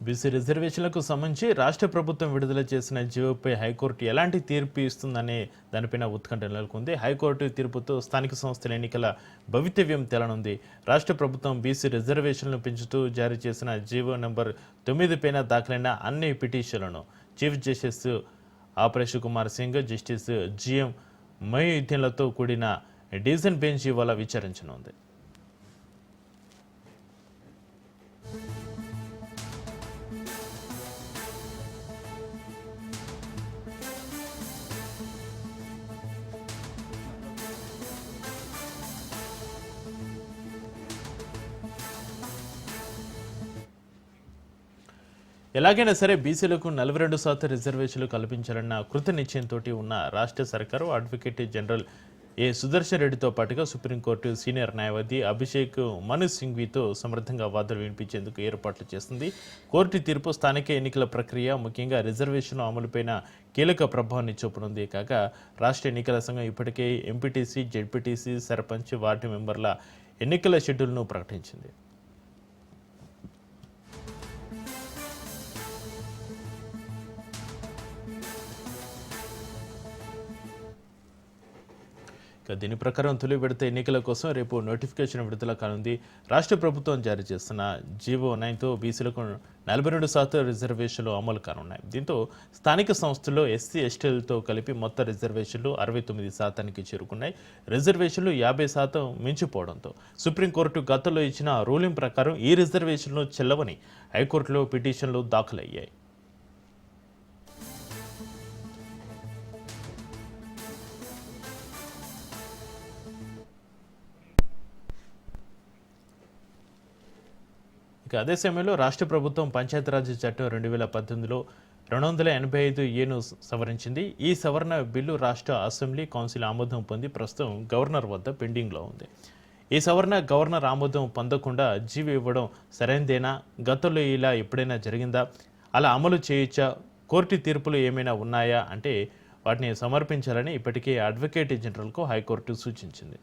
BC రిజర్వేషన్లకు సంబంధించి రాష్ట్ర ప్రభుత్వం విడుదల చేసిన జీవోపై హైకోర్టు ఎలాంటి తీర్పు ఇస్తుందనే దానిపైన ఉత్కంఠ నెలకొంది. హైకోర్టు తీర్పుతో స్థానిక సంస్థల ఎన్నికల భవితవ్యం తెలనుంది. రాష్ట్ర ప్రభుత్వం బీసీ రిజర్వేషన్లను పెంచుతూ జారీ చేసిన జీవో నెంబర్ తొమ్మిది పైన దాఖలైన అన్ని పిటిషన్లను chief justice Aparesh Kumar Singh justice GM మొయిద్దీన్లతో కూడిన డివిజన్ బెంచ్ ఇవాళ విచారించనుంది. ఎలాగైనా సరే బీసీలకు నలభై రెండు శాతం రిజర్వేషన్లు కల్పించాలన్న కృత నిశ్చయంతో ఉన్న రాష్ట్ర సర్కారు అడ్వకేట్ జనరల్ ఏ సుదర్శన్ రెడ్డితో పాటుగా సుప్రీంకోర్టు సీనియర్ న్యాయవాది అభిషేక్ మను సింఘ్వితో సమర్థంగా వాదనలు వినిపించేందుకు ఏర్పాట్లు చేస్తుంది. కోర్టు తీర్పు స్థానిక ఎన్నికల ప్రక్రియ ముఖ్యంగా రిజర్వేషన్ అమలుపైన కీలక ప్రభావాన్ని చూపనుంది. కాక రాష్ట్ర ఎన్నికల సంఘం ఇప్పటికే ఎంపీటీసీ జెడ్పీటీసీ సర్పంచ్ వార్డు మెంబర్ల ఎన్నికల షెడ్యూల్ను ప్రకటించింది. దీని ప్రకారం తొలి విడత ఎన్నికల కోసం రేపు నోటిఫికేషన్ విడుదల కానుంది. రాష్ట్ర ప్రభుత్వం జారీ చేస్తున్న జీవో నైన్తో బీసీలకు నలభై రెండు శాతం రిజర్వేషన్లు అమలు కానున్నాయి. దీంతో స్థానిక సంస్థల్లో ఎస్సీ ఎస్టీలతో కలిపి మొత్తం రిజర్వేషన్లు అరవై తొమ్మిది శాతానికి చేరుకున్నాయి. రిజర్వేషన్లు యాభై శాతం మించిపోవడంతో సుప్రీంకోర్టు గతంలో ఇచ్చిన రూలింగ్ ప్రకారం ఈ రిజర్వేషన్లు చెల్లవని హైకోర్టులో పిటిషన్లు దాఖలయ్యాయి. ఇక అదే సమయంలో రాష్ట్ర ప్రభుత్వం పంచాయతీరాజ్ చట్టం రెండు వేల పద్దెనిమిదిలో రెండు వందల ఎనభై ఐదు ఏను సవరించింది. ఈ సవరణ బిల్లు రాష్ట్ర అసెంబ్లీ కౌన్సిల్ ఆమోదం పొంది ప్రస్తుతం గవర్నర్ వద్ద పెండింగ్లో ఉంది. ఈ సవరణ గవర్నర్ ఆమోదం పొందకుండా జీవి ఇవ్వడం సరైనదేనా గతంలో ఇలా ఎప్పుడైనా జరిగిందా? అలా అమలు చేయొచ్చా కోర్టు తీర్పులు ఏమైనా ఉన్నాయా? అంటే వాటిని సమర్పించాలని ఇప్పటికే అడ్వకేట్ జనరల్కు హైకోర్టు సూచించింది.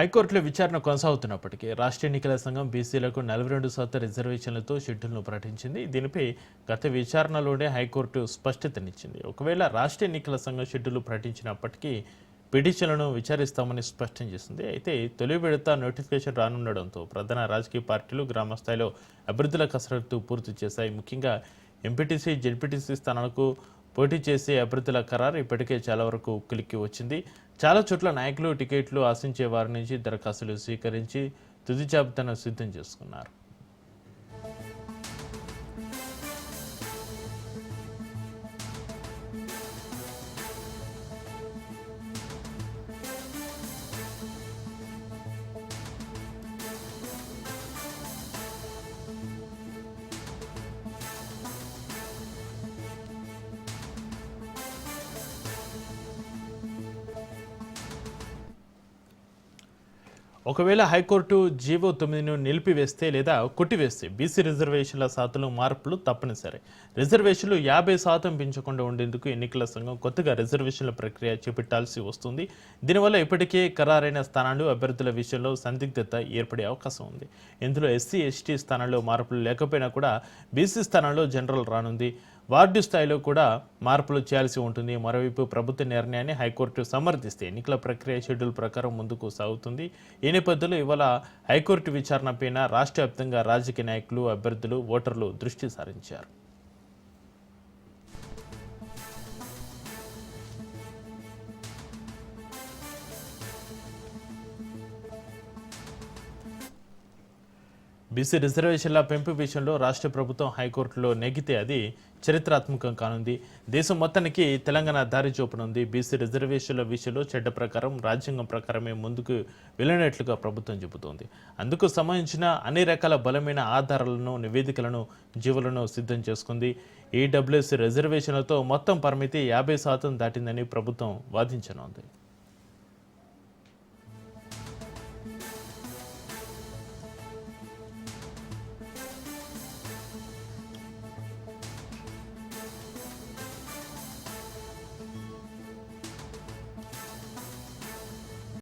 హైకోర్టులో విచారణ కొనసాగుతున్నప్పటికీ రాష్ట్ర ఎన్నికల సంఘం బీసీలకు నలభై రెండు శాతం రిజర్వేషన్లతో షెడ్యూల్ను ప్రకటించింది. దీనిపై గత విచారణలోనే హైకోర్టు స్పష్టతనిచ్చింది. ఒకవేళ రాష్ట్ర ఎన్నికల సంఘం షెడ్యూల్ ప్రకటించినప్పటికీ పిటిషన్లను విచారిస్తామని స్పష్టం చేసింది. అయితే తొలి విడత నోటిఫికేషన్ రానుండడంతో ప్రధాన రాజకీయ పార్టీలు గ్రామ స్థాయిలో అభివృద్ధుల కసరత్తు పూర్తి చేశాయి. ముఖ్యంగా ఎంపీటీసీ జెడ్పీటీసీ స్థానాలకు పోటీ చేసే అభ్యర్థుల ఖరారు ఇప్పటికే చాలా వరకు ఉక్కిలికి వచ్చింది. చాలా చోట్ల నాయకులు టికెట్లు ఆశించే వారి నుంచి దరఖాస్తులు స్వీకరించి తుది జాబితాను సిద్ధం చేసుకున్నారు. ఒకవేళ హైకోర్టు జీవో తొమ్మిదిను నిలిపివేస్తే లేదా కొట్టివేస్తే బీసీ రిజర్వేషన్ల శాతంలో మార్పులు తప్పనిసరి. రిజర్వేషన్లు యాభై శాతం పెంచకుండా ఉండేందుకు ఎన్నికల సంఘం కొత్తగా రిజర్వేషన్ల ప్రక్రియ చేపట్టాల్సి వస్తుంది. దీనివల్ల ఇప్పటికే ఖరారైన స్థానాలు అభ్యర్థుల విషయంలో సందిగ్ధత ఏర్పడే అవకాశం ఉంది. ఇందులో ఎస్సీ ఎస్టీ స్థానాల్లో మార్పులు లేకపోయినా కూడా బీసీ స్థానాల్లో జనరల్ రానుంది. వార్డు స్థాయిలో కూడా మార్పులు చేయాల్సి ఉంటుంది. మరోవైపు ప్రభుత్వ నిర్ణయాన్ని హైకోర్టు సమర్థిస్తే ఎన్నికల ప్రక్రియ షెడ్యూల్ ప్రకారం ముందుకు సాగుతుంది. ఈ నేపథ్యంలో ఇవాళ హైకోర్టు విచారణపైన రాష్ట్ర వ్యాప్తంగా రాజకీయ నాయకులు అభ్యర్థులు ఓటర్లు దృష్టి సారించారు. బీసీ రిజర్వేషన్ల పెంపు విషయంలో రాష్ట్ర ప్రభుత్వం హైకోర్టులో నెగితే అది చరిత్రాత్మకం కానుంది. దేశం మొత్తానికి తెలంగాణ దారి చూపనుంది. బీసీ రిజర్వేషన్ల విషయంలో చెడ్డ ప్రకారం రాజ్యాంగం ప్రకారమే ముందుకు వెళ్ళినట్లుగా ప్రభుత్వం చెబుతోంది. అందుకు సంబంధించిన అన్ని రకాల బలమైన ఆధారాలను నివేదికలను జీవులను సిద్ధం చేసుకుంది. ఈడబ్ల్యూఎస్ రిజర్వేషన్లతో మొత్తం పరిమితి యాభై శాతం దాటిందని ప్రభుత్వం వాదించనుంది.